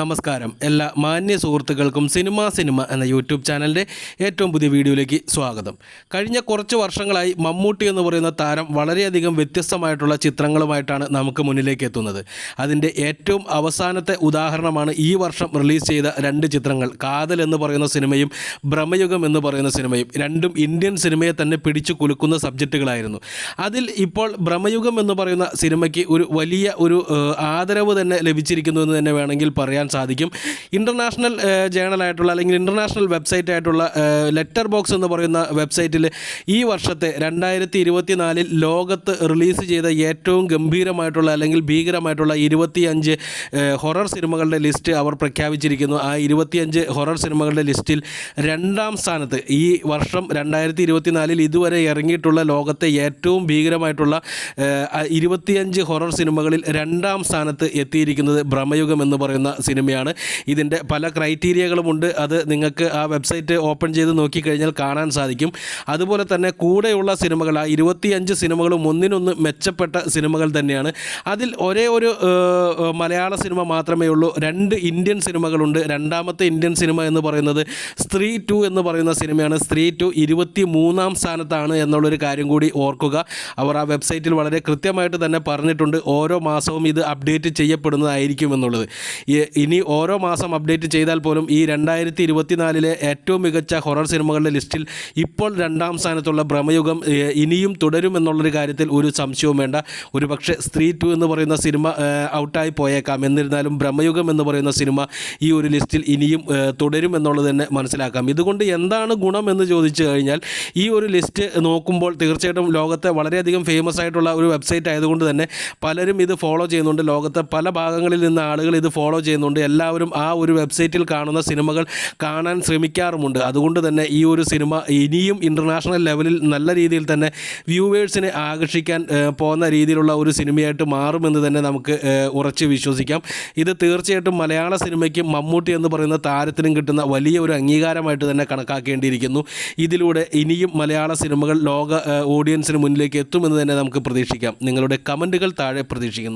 നമസ്കാരം. എല്ലാ മാന്യ സുഹൃത്തുക്കൾക്കും സിനിമ സിനിമ എന്ന യൂട്യൂബ് ചാനലിന്റെ ഏറ്റവും പുതിയ വീഡിയോയിലേക്ക് സ്വാഗതം. കഴിഞ്ഞ കുറച്ച് വർഷങ്ങളായി മമ്മൂട്ടി എന്ന് പറയുന്ന താരം വളരെയധികം വ്യത്യസ്തമായിട്ടുള്ള ചിത്രങ്ങളുമായിട്ടാണ് നമുക്ക് മുന്നിലേക്ക് എത്തുന്നത്. അതിന്റെ ഏറ്റവും അവസാനത്തെ ഉദാഹരണമാണ് ഈ വർഷം റിലീസ് ചെയ്ത രണ്ട് ചിത്രങ്ങൾ. കാതൽ എന്ന് പറയുന്ന സിനിമയും ഭ്രമയുഗം എന്ന് പറയുന്ന സിനിമയും. രണ്ടും ഇന്ത്യൻ സിനിമയെ തന്നെ പിടിച്ചു കുലുക്കുന്ന സബ്ജക്റ്റുകളായിരുന്നു. അതിൽ ഇപ്പോൾ ഭ്രമയുഗം എന്ന് പറയുന്ന സിനിമയ്ക്ക് ഒരു വലിയ ഒരു ആദരവ് തന്നെ ലഭിച്ചിരിക്കുന്നു എന്ന് തന്നെ വേണമെങ്കിൽ പറയാൻ സാധിക്കും. ഇന്റർനാഷണൽ ജേണലായിട്ടുള്ള അല്ലെങ്കിൽ ഇന്റർനാഷണൽ വെബ്സൈറ്റ് ആയിട്ടുള്ള ലെറ്റർ ബോക്സ് എന്ന് പറയുന്ന വെബ്സൈറ്റിൽ ഈ വർഷത്തെ രണ്ടായിരത്തി ഇരുപത്തിനാലിൽ ലോകത്ത് റിലീസ് ചെയ്ത ഏറ്റവും ഗംഭീരമായിട്ടുള്ള അല്ലെങ്കിൽ ഭീകരമായിട്ടുള്ള ഇരുപത്തിയഞ്ച് ഹൊറർ സിനിമകളുടെ ലിസ്റ്റ് അവർ പ്രഖ്യാപിച്ചിരിക്കുന്നു. ആ ഇരുപത്തിയഞ്ച് ഹൊറർ സിനിമകളുടെ ലിസ്റ്റിൽ രണ്ടാം സ്ഥാനത്ത് ഈ വർഷം രണ്ടായിരത്തി ഇരുപത്തിനാലിൽ ഇതുവരെ ഇറങ്ങിയിട്ടുള്ള ലോകത്തെ ഏറ്റവും ഭീകരമായിട്ടുള്ള ഇരുപത്തിയഞ്ച് ഹൊറർ സിനിമകളിൽ രണ്ടാം സ്ഥാനത്ത് എത്തിയിരിക്കുന്നത് ഭ്രമയുഗം എന്ന് പറയുന്ന സിനിമയാണ്. ഇതിന്റെ പല ക്രൈറ്റീരിയകളുമുണ്ട് അത് നിങ്ങൾക്ക് ആ വെബ്സൈറ്റ് ഓപ്പൺ ചെയ്ത് നോക്കിക്കഴിഞ്ഞാൽ കാണാൻ സാധിക്കും. അതുപോലെ തന്നെ കൂടെയുള്ള സിനിമകൾ ആ ഇരുപത്തിയഞ്ച് സിനിമകളും ഒന്നിനൊന്ന് മെച്ചപ്പെട്ട സിനിമകൾ തന്നെയാണ്. അതിൽ ഒരേ ഒരു മലയാള സിനിമ മാത്രമേ ഉള്ളൂ. രണ്ട് ഇന്ത്യൻ സിനിമകളുണ്ട്. രണ്ടാമത്തെ ഇന്ത്യൻ സിനിമ എന്ന് പറയുന്നത് സ്ത്രീ ടു എന്ന് പറയുന്ന സിനിമയാണ്. സ്ത്രീ ടു ഇരുപത്തി മൂന്നാം സ്ഥാനത്താണ് എന്നുള്ളൊരു കാര്യം കൂടി ഓർക്കുക. അവർ ആ വെബ്സൈറ്റിൽ വളരെ കൃത്യമായിട്ട് തന്നെ പറഞ്ഞിട്ടുണ്ട്. ഓരോ മാസവും ഇത് അപ്ഡേറ്റ് ചെയ്യപ്പെടുന്നതായിരിക്കും എന്നുള്ളത്. ഈ- ഇനി ഓരോ മാസം അപ്ഡേറ്റ് ചെയ്താൽ പോലും ഈ രണ്ടായിരത്തി ഇരുപത്തിനാലിലെ ഏറ്റവും മികച്ച ഹൊറർ സിനിമകളുടെ ലിസ്റ്റിൽ ഇപ്പോൾ രണ്ടാം സ്ഥാനത്തുള്ള ഭ്രമയുഗം ഇനിയും തുടരുമെന്നുള്ളൊരു കാര്യത്തിൽ ഒരു സംശയവും വേണ്ട. ഒരു പക്ഷേ സ്ത്രീ ടു എന്ന് പറയുന്ന സിനിമ ഔട്ടായി പോയേക്കാം. എന്നിരുന്നാലും ഭ്രമയുഗം എന്ന് പറയുന്ന സിനിമ ഈ ഒരു ലിസ്റ്റിൽ ഇനിയും തുടരും തുടരുമെന്നുള്ളത് തന്നെ മനസ്സിലാക്കാം. ഇതുകൊണ്ട് എന്താണ് ഗുണം എന്ന് ചോദിച്ചു കഴിഞ്ഞാൽ ഈ ഒരു ലിസ്റ്റ് നോക്കുമ്പോൾ തീർച്ചയായിട്ടും ലോകത്തെ വളരെയധികം ഫേമസ് ആയിട്ടുള്ള ഒരു വെബ്സൈറ്റ് ആയതുകൊണ്ട് തന്നെ പലരും ഇത് ഫോളോ ചെയ്യുന്നുണ്ട്. ലോകത്തെ പല ഭാഗങ്ങളിൽ നിന്ന് ആളുകൾ ഇത് ഫോളോ ചെയ്യുന്നുണ്ട്. എല്ലാവരും ആ ഒരു വെബ്സൈറ്റിൽ കാണുന്ന സിനിമകൾ കാണാൻ ശ്രമിക്കാറുമുണ്ട്. അതുകൊണ്ട് തന്നെ ഈ ഒരു സിനിമ ഇനിയും ഇന്റർനാഷണൽ ലെവലിൽ നല്ല രീതിയിൽ തന്നെ വ്യൂവേഴ്സിനെ ആകർഷിക്കാൻ പോകുന്ന രീതിയിലുള്ള ഒരു സിനിമയായിട്ട് മാറുമെന്ന് തന്നെ നമുക്ക് ഉറച്ച് വിശ്വസിക്കാം. ഇത് തീർച്ചയായിട്ടും മലയാള സിനിമയ്ക്ക് മമ്മൂട്ടി എന്ന് പറയുന്ന താരത്തിനും കിട്ടുന്ന വലിയ ഒരു അംഗീകാരമായിട്ട് തന്നെ കണക്കാക്കേണ്ടിയിരിക്കുന്നു. ഇതിലൂടെ ഇനിയും മലയാള സിനിമകൾ ലോക ഓഡിയൻസിന് മുന്നിലേക്ക് എത്തുമെന്ന് തന്നെ നമുക്ക് പ്രതീക്ഷിക്കാം. നിങ്ങളുടെ കമന്റുകൾ താഴെ പ്രതീക്ഷിക്കുന്നു.